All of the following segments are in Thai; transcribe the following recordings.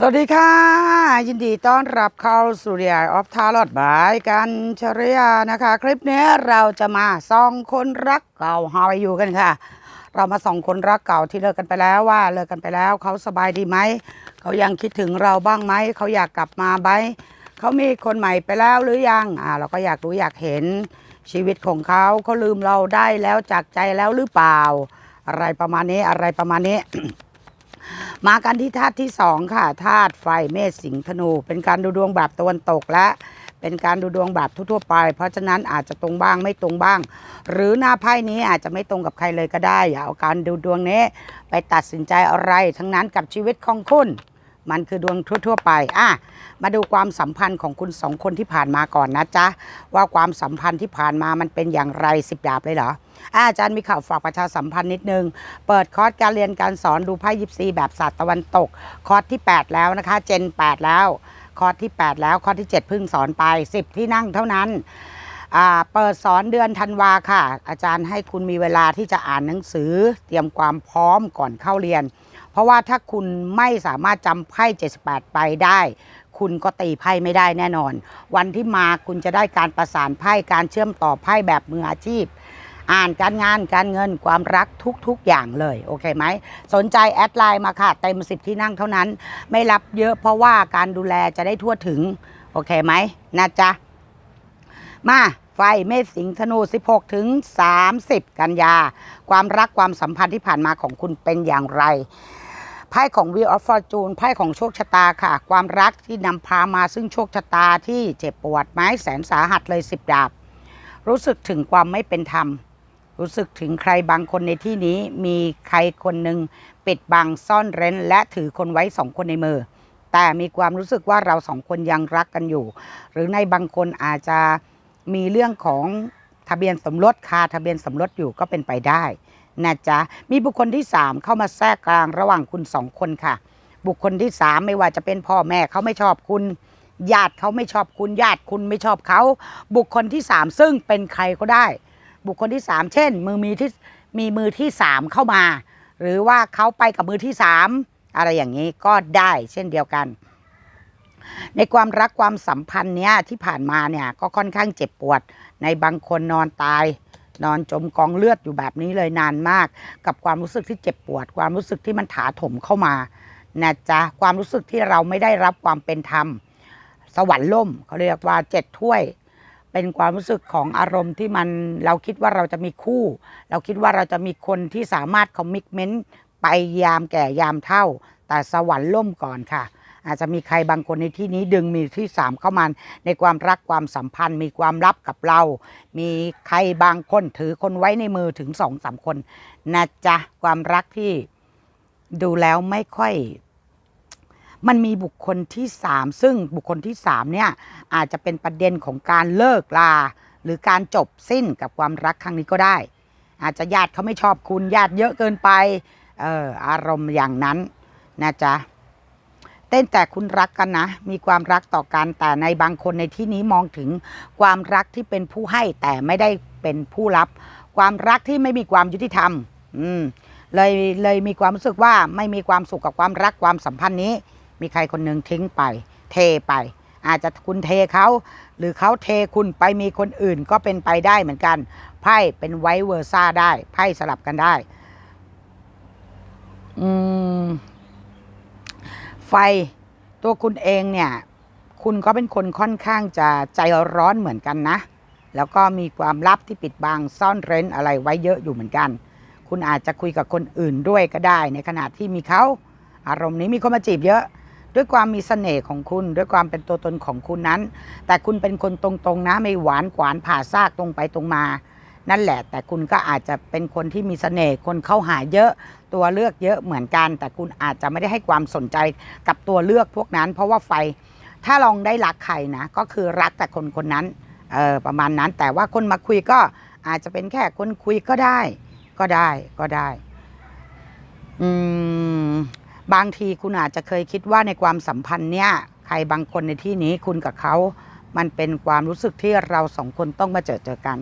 สวัสดีค่ะ ยินดีต้อนรับเข้าสู่เรียออฟทาร์ลอดบายกันชริยานะคะ คลิปนี้เราจะมาส่องคนรักเก่าฮาวอยู่กันค่ะ เรามาส่องคนรักเก่าที่เลิกกันไปแล้วว่าเลิกกันไปแล้วเขาสบายดีไหมเขายังคิดถึงเราบ้างไหมเขาอยากกลับมาไหมเขามีคนใหม่ไปแล้วหรือยังอ่าเราก็อยากรู้อยากเห็นชีวิตของเขาเขาลืมเราได้แล้วจากใจแล้วหรือเปล่า อะไรประมาณนี้อะไรประมาณนี้ มากันที่ธาตุที่สองค่ะธาตุไฟเมษสิงธนู เป็นการดูดวงแบบตะวันตกและเป็นการดูดวงแบบทั่วๆไป เพราะฉะนั้นอาจจะตรงบ้างไม่ตรงบ้าง หรือหน้าไพ่นี้อาจจะไม่ตรงกับใครเลยก็ได้อย่าเอาการดูดวงนี้ ไปตัดสินใจอะไรทั้งนั้นกับชีวิตของคุณ มันคือดวงทั่ว ๆ ไป อะ มาดูความสัมพันธ์ของคุณสองคนที่ผ่านมาก่อนนะจ๊ะ ว่าความสัมพันธ์ที่ผ่านมามันเป็นอย่างไรสิบดาบเลยเหรออะอาจารย์มีข่าวฝากประชาสัมพันธ์นิดนึง เปิดคอร์สการเรียนการสอนดูไพ่ยิปซีแบบศาสตร์ตะวันตก คอร์สที่ 8 แล้วนะคะ เจน 8 แล้ว คอร์สที่ 8 แล้ว คอร์สที่7เพิ่งสอนไป 10 ที่นั่งเท่านั้นอ่าเปิดสอนเดือนธันวาค่ะ อาจารย์ให้คุณมีเวลาที่จะอ่านหนังสือ เตรียมความพร้อมก่อนเข้าเรียน ราะว่าถ้าคุณไม่สามารถจำไพ่78ไปได้ คุณก็ตีไพ่ไม่ได้แน่นอน วันที่มาคุณจะได้การประสานไพ่การเชื่อมต่อไพ่แบบมืออาชีพ อ่านการงานการเงินความรักทุกๆอย่างเลย โอเคไหม สนใจแอดไลน์มาค่ะ เต็มสิบที่นั่งเท่านั้น ไม่รับเยอะเพราะว่าการดูแลจะได้ทั่วถึง โอเคไหมนะจ๊ะ มาไฟเมษสิงธนู 16 ถึง 30 กันยา ความรักความสัมพันธ์ที่ผ่านมาของคุณเป็นอย่างไร ไพ่ของ Wheel of Fortune ไพ่ของโชคชะตาค่ะ ความรักที่นำพามาซึ่งโชคชะตาที่เจ็บปวดไม้แสนสาหัสเลยสิบดาบ รู้สึกถึงความไม่เป็นธรรม รู้สึกถึงใครบางคนในที่นี้มีใครคนหนึ่งปิดบังซ่อนเร้น และถือคนไว้สองคนในมือ แต่มีความรู้สึกว่าเราสองคนยังรักกันอยู่ หรือในบางคนอาจจะมีเรื่องของทะเบียนสมรสคาทะเบียนสมรสอยู่ก็เป็นไปได้ นะจ๊ะมีบุคคลที่ 3 เข้ามาแทรกกลางระหว่างคุณสองคนค่ะ บุคคลที่ 3 ไม่ว่าจะเป็นพ่อแม่เขาไม่ชอบคุณ ญาติเขาไม่ชอบคุณญาติคุณไม่ชอบเขาบุคคลที่ 3 ซึ่งเป็นใครก็ได้ บุคคลที่ 3 เช่น มือมีที่มีมือที่ 3 เข้ามา หรือว่าเขาไปกับมือที่ 3 อะไรอย่างนี้ก็ได้เช่นเดียวกันในความรักความสัมพันธ์เนี้ยที่ผ่านมาเนี่ยก็ค่อนข้างเจ็บปวด ในบางคนนอนตาย นอนจมกองเลือดอยู่แบบนี้เลยนานมาก กับความรู้สึกที่เจ็บปวด ความรู้สึกที่มันถาถมเข้ามานะจ๊ะความรู้สึกที่เราไม่ได้รับความเป็นธรรม สวรรค์ล่มเขาเรียกว่าเจ็ดถ้วย เป็นความรู้สึกของอารมณ์ที่มันเราคิดว่าเราจะมีคู่ เราคิดว่าเราจะมีคนที่สามารถคอมมิชเมนต์ไปยามแก่ยามเท่า แต่สวรรค์ล่มก่อนค่ะ อาจจะมีใครบางคนในที่นี้ดึงมีที่สามเข้ามาในความรักความสัมพันธ์ มีความลับกับเรา มีใครบางคนถือคนไว้ในมือถึงสองสามคนนะจ๊ะความรักที่ดูแล้วไม่ค่อย มันมีบุคคลที่สามซึ่งบุคคลที่สามเนี่ยอาจจะเป็นประเด็นของการเลิกลา หรือการจบสิ้นกับความรักครั้งนี้ก็ได้ อาจจะญาติเขาไม่ชอบคุณญาติเยอะเกินไป เอออารมณ์อย่างนั้นนะจ๊ะ เต้นแต่คุณรักกันนะ มีความรักต่อกันแต่ในบางคนในที่นี้มองถึงความรักที่เป็นผู้ให้แต่ไม่ได้เป็นผู้รับ ความรักที่ไม่มีความยุติธรรม อืมเลยเลยมีความรู้สึกว่าไม่มีความสุขกับความรักความสัมพันธ์นี้ มีใครคนหนึ่งทิ้งไป เทไป อาจจะคุณเทเขาหรือเขาเทคุณไปมีคนอื่นก็เป็นไปได้เหมือนกัน ไพ่เป็นไวเวอร์ซ่าได้ ไพ่สลับกันได้ อืม ไฟตัวคุณเองเนี่ย คุณก็เป็นคนค่อนข้างจะใจร้อนเหมือนกันนะ แล้วก็มีความลับที่ปิดบังซ่อนเร้นอะไรไว้เยอะอยู่เหมือนกัน คุณอาจจะคุยกับคนอื่นด้วยก็ได้ ในขณะที่มีเขาอารมณ์นี้มีคนมาจีบเยอะ ด้วยความมีเสน่ห์ของคุณ ด้วยความเป็นตัวตนของคุณนั้น แต่คุณเป็นคนตรงๆนะไม่หวานขวานผ่าซากตรงไปตรงมา นั่นแหละ แต่คุณก็อาจจะเป็นคนที่มีเสน่ห์คนเข้าหาเยอะตัวเลือกเยอะเหมือนกัน แต่คุณอาจจะไม่ได้ให้ความสนใจกับตัวเลือกพวกนั้น เพราะว่าไฟถ้าลองได้รักใครนะ ก็คือรักแต่คนคนนั้นเออประมาณนั้นแต่ว่าคนมาคุยก็อาจจะเป็นแค่คนคุยก็ได้ ก็ได้ก็ได้อืมบางทีคุณอาจจะเคยคิดว่าในความสัมพันธ์เนี่ย ใครบางคนในที่นี้คุณกับเขา มันเป็นความรู้สึกที่เราสองคนต้องมาเจอเจอกัน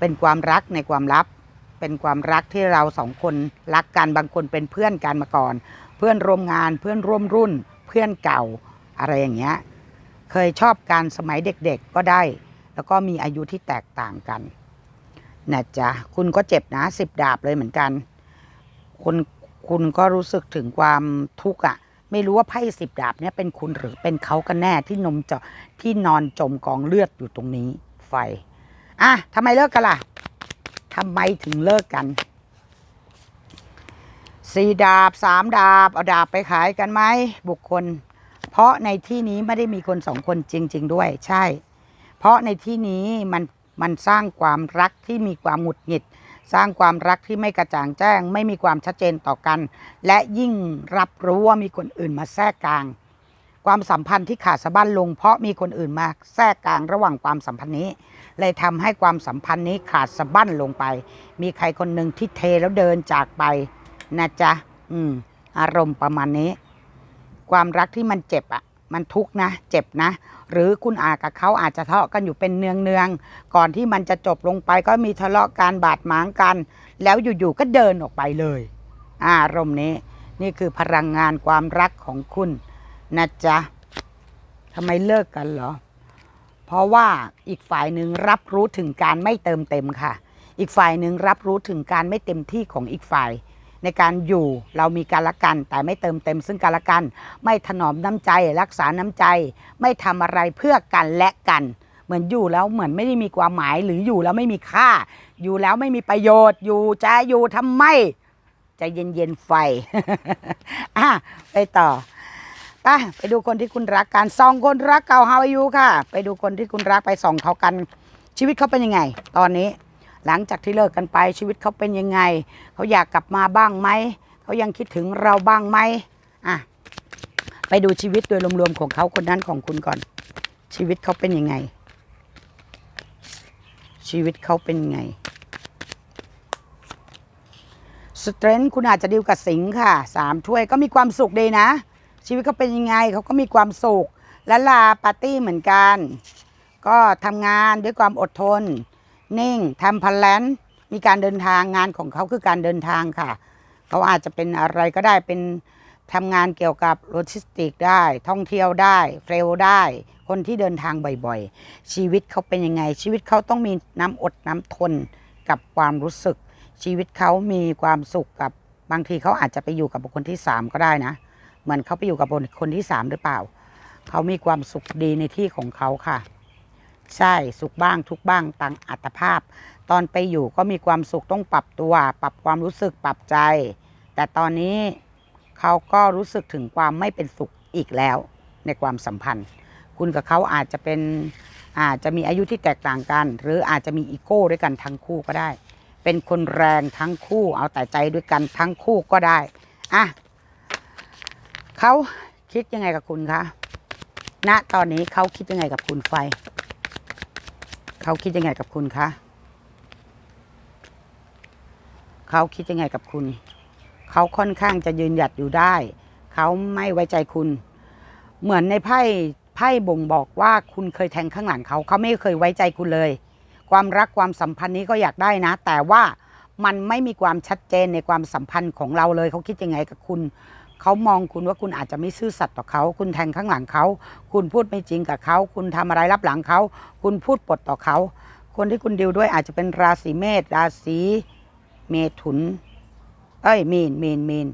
เป็นความรักในความลับ เป็นความรักที่เราสองคนรักกันบางคนเป็นเพื่อนกันมาก่อน เพื่อนร่วมงานเพื่อนร่วมรุ่น เพื่อนเก่าอะไรอย่างเงี้ยเคยชอบการสมัยเด็กๆก็ได้ แล้วก็มีอายุที่แตกต่างกันนะจ๊ะคุณก็เจ็บนะสิบดาบเลยเหมือนกันคุณคุณก็รู้สึกถึงความทุกข์อะ ไม่รู้ว่าไพ่สิบดาบเนี่ยเป็นคุณหรือเป็นเขากันแน่ที่นมจะที่นอนจมกองเลือดอยู่ตรงนี้ไฟ อะทำไมเลิกกันล่ะทำไมถึงเลิกกันสี่ดาบสามดาบเอาดาบไปขายกันไหมบุคคล เพราะในที่นี้ไม่ได้มีคนสองคนจริง ๆ ด้วย ใช่ เพราะในที่นี้มันมันสร้างความรักที่มีความหงุดหงิด สร้างความรักที่ไม่กระจ่างแจ้ง ไม่มีความชัดเจนต่อกัน และยิ่งรับรู้ว่ามีคนอื่นมาแทรกกลาง ความสัมพันธ์ที่ขาดสะบั้นลง เพราะมีคนอื่นมาแทรกกลางระหว่างความสัมพันธ์นี้ เลยทำให้ความสัมพันธ์นี้ขาดสะบั้นลงไป มีใครคนหนึ่งที่เทแล้วเดินจากไปนะจ๊ะอืม อารมณ์ประมาณนี้ ความรักที่มันเจ็บอะมันทุกข์นะ เจ็บนะ หรือคุณอากับเขาอาจจะทะเลาะกันอยู่เป็นเนืองเนืองๆก่อนที่มันจะจบลงไปก็มีทะเลาะการบาดหมางกัน แล้วอยู่ๆก็เดินออกไปเลย อารมณ์นี้ นี่คือพลังงานความรักของคุณนะจ๊ะทำไมเลิกกันเหรอ เพราะว่าอีกฝ่ายหนึ่งรับรู้ถึงการไม่เติมเต็มค่ะ อีกฝ่ายหนึ่งรับรู้ถึงการไม่เต็มที่ของอีกฝ่าย ในการอยู่เรามีการละกัน แต่ไม่เติมเต็มซึ่งกันและกัน ไม่ถนอมน้ำใจ รักษาน้ำใจ ไม่ทำอะไรเพื่อกันและกัน เหมือนอยู่แล้วเหมือนไม่ได้มีความหมายหรืออยู่แล้วไม่มีค่า อยู่แล้วไม่มีประโยชน์อยู่จะอยู่ทำไมใจเย็นๆไฟอะไปต่อ ไปไปดูคนที่คุณรักกันสองคนรักเก่าฮาวายูค่ะ ไปดูคนที่คุณรักไปส่องเขากัน ชีวิตเขาเป็นยังไง ตอนนี้ หลังจากที่เลิกกันไปชีวิตเขาเป็นยังไง เขาอยากกลับมาบ้างไหมเขายังคิดถึงเราบ้างไหมอะไปดูชีวิตโดยรวมๆของเขาคนนั้นของคุณก่อน ชีวิตเขาเป็นยังไง ชีวิตเขาเป็นยังไงสเตรนท์คุณอาจจะดีลกับสิงค์ค่ะสามถ้วยก็มีความสุขดีนะ ชีวิตเขาเป็นยังไงเขาก็มีความสุขและลาปาร์ตี้เหมือนกัน ก็ทำงานด้วยความอดทน นิ่งทำพันแลนมีการเดินทางงานของเขาคือการเดินทางค่ะ เขาอาจจะเป็นอะไรก็ได้เป็นทำงานเกี่ยวกับโลจิสติกได้ ท่องเที่ยวได้เฟรลได้ คนที่เดินทางบ่อยๆ ชีวิตเขาเป็นยังไง ชีวิตเขาต้องมีน้ำอดน้ำทนกับความรู้สึก ชีวิตเขามีความสุขกับบางทีเขาอาจจะไปอยู่กับบุคคลที่สามก็ได้นะ เหมือนเขาไปอยู่กับคคลที่สามหรือเปล่า เขามีความสุขดีในที่ของเขาค่ะ ใช่สุขบ้างทุกบ้างตามอัตภาพ ตอนไปอยู่ก็มีความสุขต้องปรับตัว ปรับความรู้สึกปรับใจ แต่ตอนนี้เขาก็รู้สึกถึงความไม่เป็นสุขอีกแล้วในความสัมพันธ์ คุณกับเขาอาจจะเป็นอาจจะมีอายุที่แตกต่างกัน หรืออาจจะมีอีโก้ด้วยกันทั้งคู่ก็ได้ เป็นคนแรงทั้งคู่เอาแต่ใจด้วยกันทั้งคู่ก็ได้อะ เขาคิดยังไงกับคุณคะณตอนนี้เขาคิดยังไงกับคุณไฟ เขาคิดยังไงกับคุณคะเขาคิดยังไงกับคุณ เขาค่อนข้างจะยืนหยัดอยู่ได้ เขาไม่ไว้ใจคุณ เหมือนในไพ่ไพ่บ่งบอกว่าคุณเคยแทงข้างหลังเขา เขาไม่เคยไว้ใจคุณเลย ความรักความสัมพันธ์นี้ก็อยากได้นะ แต่ว่ามันไม่มีความชัดเจนในความสัมพันธ์ของเราเลย เขาคิดยังไงกับคุณ เขามองคุณว่าคุณอาจจะไม่ซื่อสัตย์ต่อเขา คุณแทงข้างหลังเขา คุณพูดไม่จริงกับเขา คุณทำอะไรรับหลังเขา คุณพูดปดต่อเขา คนที่คุณดิวด้วยอาจจะเป็นราศีเมษ ราศีเมถุน เอ้ยมีนมีนมีน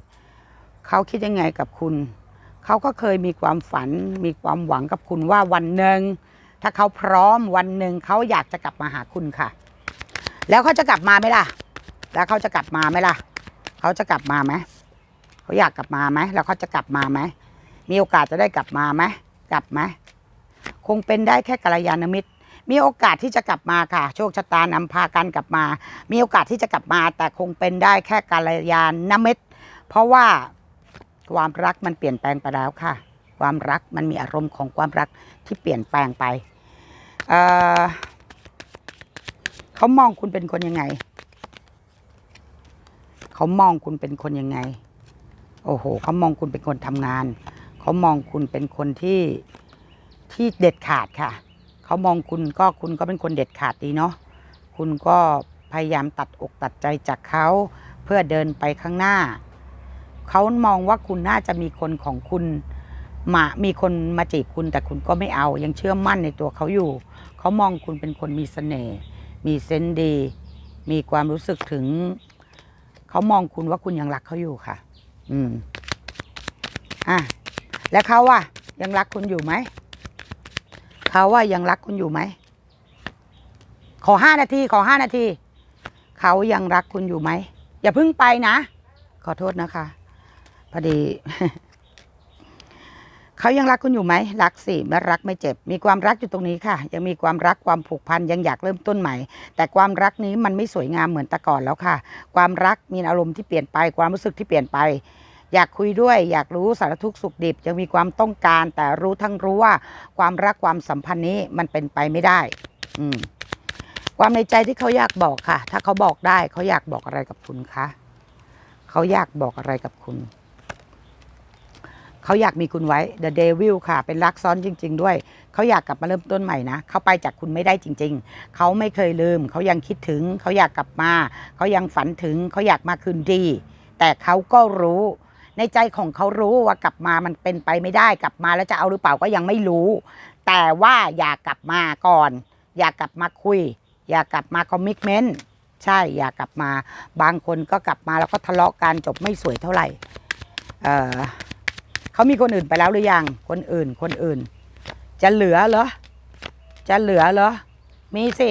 เขาคิดยังไงกับคุณ เขาก็เคยมีความฝัน มีความหวังกับคุณว่าวันหนึ่ง ถ้าเขาพร้อมวันหนึ่งเขาอยากจะกลับมาหาคุณค่ะ แล้วเขาจะกลับมาไหมล่ะ แล้วเขาจะกลับมาไหมล่ะ เขาจะกลับมาไหม เขาอยากกลับมาไหมแล้วเขาจะกลับมาไหมมีโอกาสจะได้กลับมาไหมกลับไหมคงเป็นได้แค่กัลยาณมิตร มีโอกาสที่จะกลับมาค่ะ โชคชะตานำพากันกลับมา มีโอกาสที่จะกลับมา แต่คงเป็นได้แค่กัลยาณมิตร เพราะว่าความรักมันเปลี่ยนแปลงไปแล้วค่ะ ความรักมันมีอารมณ์ของความรักที่เปลี่ยนแปลงไปเเขามองคุณเป็นคนยังไง เขามองคุณเป็นคนยังไง โอ้โหเขามองคุณเป็นคนทำงาน เขามองคุณเป็นคนที่ที่เด็ดขาดค่ะ เขามองคุณก็คุณก็เป็นคนเด็ดขาดดีเนาะคุณก็พยายามตัดอกตัดใจจากเขาเพื่อเดินไปข้างหน้า เขามองว่าคุณน่าจะมีคนของคุณมามีคนมาจีบคุณแต่คุณก็ไม่เอา ยังเชื่อมั่นในตัวเขาอยู่ เขามองคุณเป็นคนมีเสน่ห์ มีเซนส์ดี มีความรู้สึกถึง เขามองคุณว่าคุณยังรักเขาอยู่ค่ะ อืม อะ แล้วเขาว่ายังรักคุณอยู่ไหม เขาว่ายังรักคุณอยู่ไหม ขอห้านาที ขอห้านาที เขายังรักคุณอยู่ไหม อย่าเพิ่งไปนะ ขอโทษนะคะ พอดี เขายังรักคุณอยู่ไหมรักสิไม่รักไม่เจ็บ มีความรักอยู่ตรงนี้ค่ะ ยังมีความรักความผูกพันยังอยากเริ่มต้นใหม่ แต่ความรักนี้มันไม่สวยงามเหมือนแต่ก่อนแล้วค่ะ ความรักมีอารมณ์ที่เปลี่ยนไป ความรู้สึกที่เปลี่ยนไป อยากคุยด้วย อยากรู้สารทุกข์สุขดิบ ยังมีความต้องการ แต่รู้ทั้งรู้ว่า ความรักความสัมพันธ์นี้มันเป็นไปไม่ได้ อืมความในใจที่เขาอยากบอกค่ะ ถ้าเขาบอกได้เขาอยากบอกอะไรกับคุณคะเขาอยากบอกอะไรกับคุณ เขาอยากมีคุณไว้ The Devil ค่ะ เป็นรักซ้อนจริง ๆ ด้วย เขาอยากกลับมาเริ่มต้นใหม่นะ เขาไปจากคุณไม่ได้จริง ๆ เขาไม่เคยลืม เขายังคิดถึง เขาอยากกลับมา เขายังฝันถึง เขาอยากมาคืนดี แต่เขาก็รู้ ในใจของเขารู้ว่ากลับมามันเป็นไปไม่ได้ กลับมาแล้วจะเอาหรือเปล่าก็ยังไม่รู้ แต่ว่าอยากกลับมาก่อน อยากกลับมาคุย อยากกลับมาคอมมิชเมนต์ ใช่ อยากกลับมา บางคนก็กลับมาแล้วก็ทะเลาะกันจบไม่สวยเท่าไหร่ เออ เขามีคนอื่นไปแล้วหรือยัง คนอื่น คนอื่น จะเหลือเหรอ จะเหลือเหรอ มีสิ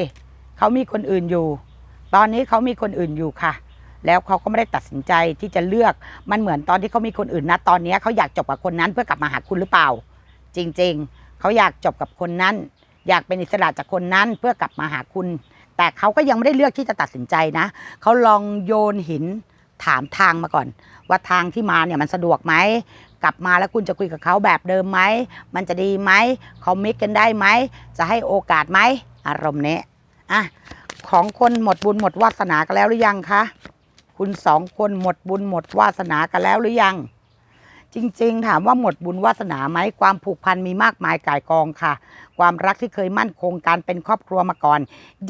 เขามีคนอื่นอยู่ ตอนนี้เขามีคนอื่นอยู่ค่ะ แล้วเขาก็ไม่ได้ตัดสินใจที่จะเลือก มันเหมือนตอนที่เขามีคนอื่นนะ ตอนนี้เขาอยากจบกับคนนั้นเพื่อกลับมาหาคุณหรือเปล่า จริง ๆ เขาอยากจบกับคนนั้น อยากเป็นอิสระจากคนนั้นเพื่อกลับมาหาคุณ แต่เขาก็ยังไม่ได้เลือกที่จะตัดสินใจนะ เขาลองโยนหินถามทางมาก่อน ว่าทางที่มาเนี่ยมันสะดวกไหม กลับมาแล้วคุณจะคุยกับเขาแบบเดิมไหม มันจะดีไหมคอมมิตกันได้ไหม จะให้โอกาสไหม อารมณ์เนี้ยอะของคนหมดบุญหมดวาสนากันแล้วหรือยังคะ คุณสองคนหมดบุญหมดวาสนากันแล้วหรือยัง จริงๆ ถามว่าหมดบุญวาสนาไหมความผูกพันมีมากมายก่ายกองค่ะ ความรักที่เคยมั่นคงการเป็นครอบครัวมาก่อน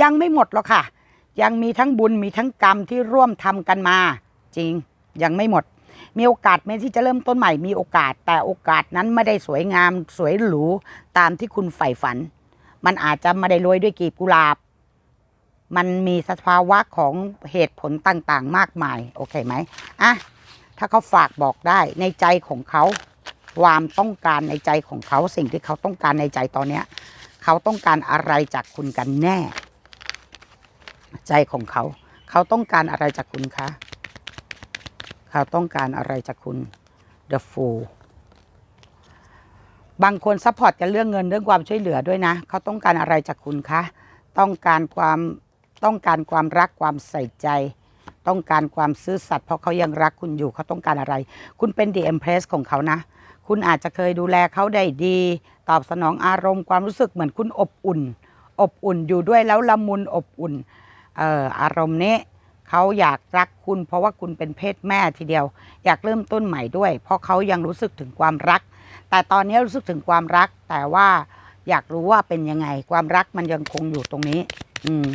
ยังไม่หมดหรอกค่ะ ยังมีทั้งบุญมีทั้งกรรมที่ร่วมทำกันมา จริงยังไม่หมด มีโอกาสไหมที่จะเริ่มต้นใหม่มีโอกาส แต่โอกาสนั้นไม่ได้สวยงามสวยหรูตามที่คุณใฝ่ฝัน มันอาจจะไม่ได้โรยด้วยกีบกุหลาบ มันมีสภาวะของเหตุผลต่างๆ มากมาย โอเคไหมอะถ้าเขาฝากบอกได้ในใจของเขาความต้องการในใจของเขาสิ่งที่เขาต้องการในใจตอนเนี้ยเขาต้องการอะไรจากคุณกันแน่ ใจของเขา เขาต้องการอะไรจากคุณคะ เขาต้องการอะไรจากคุณ The Fool บางคนซัพพอร์ตกันเรื่องเงินเรื่องความช่วยเหลือด้วยนะ เขาต้องการอะไรจากคุณคะ ต้องการความต้องการความรักความใส่ใจ ต้องการความซื่อสัตย์เพราะเขายังรักคุณอยู่เขาต้องการอะไร คุณเป็น The Empress ของเขานะ คุณอาจจะเคยดูแลเขาได้ดี ตอบสนองอารมณ์ความรู้สึกเหมือนคุณอบอุ่น อบอุ่นอยู่ด้วยแล้วละมุนอบอุ่นอออารมณ์นี้ เขาอยากรักคุณเพราะว่าคุณเป็นเพศแม่ทีเดียว อยากเริ่มต้นใหม่ด้วย เพราะเขายังรู้สึกถึงความรัก แต่ตอนนี้รู้สึกถึงความรัก แต่ว่าอยากรู้ว่าเป็นยังไง ความรักมันยังคงอยู่ตรงนี้ อืม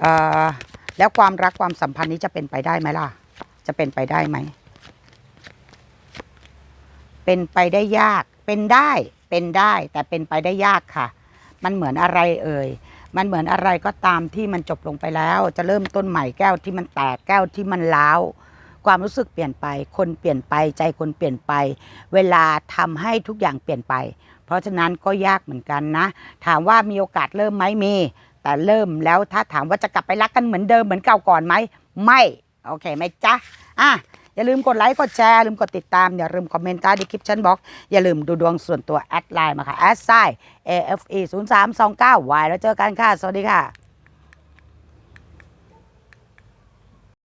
เอ่อแล้วความรักความสัมพันธ์นี้จะเป็นไปได้ไหมล่ะ จะเป็นไปได้ไหม เป็นไปได้ยาก เป็นได้ เป็นได้ แต่เป็นไปได้ยากค่ะ มันเหมือนอะไรเอ่ย มันเหมือนอะไรก็ตามที่มันจบลงไปแล้ว จะเริ่มต้นใหม่แก้วที่มันแตกแก้วที่มันล้าวความรู้สึกเปลี่ยนไป คนเปลี่ยนไปใจคนเปลี่ยนไป เวลาทำให้ทุกอย่างเปลี่ยนไป เพราะฉะนั้นก็ยากเหมือนกันนะ ถามว่ามีโอกาสเริ่มไหมมี แต่เริ่มแล้วถ้าถามว่าจะกลับไปรักกันเหมือนเดิมเหมือนเก่าก่อนไหมไม่ โอเคไหมจ๊ะอะ อย่าลืมกดไลค์กดแชร์ลืมกดติดตามอย่าลืมคอมเมนต์ใต้ดีคลิปชั้นบล็อกอย่าลืมดูดวงส่วนตัวแอดไลน์มาค่ะแอดไซ AFE 0 3 2 9 Y แล้วเจอกันค่ะ สวัสดีค่ะ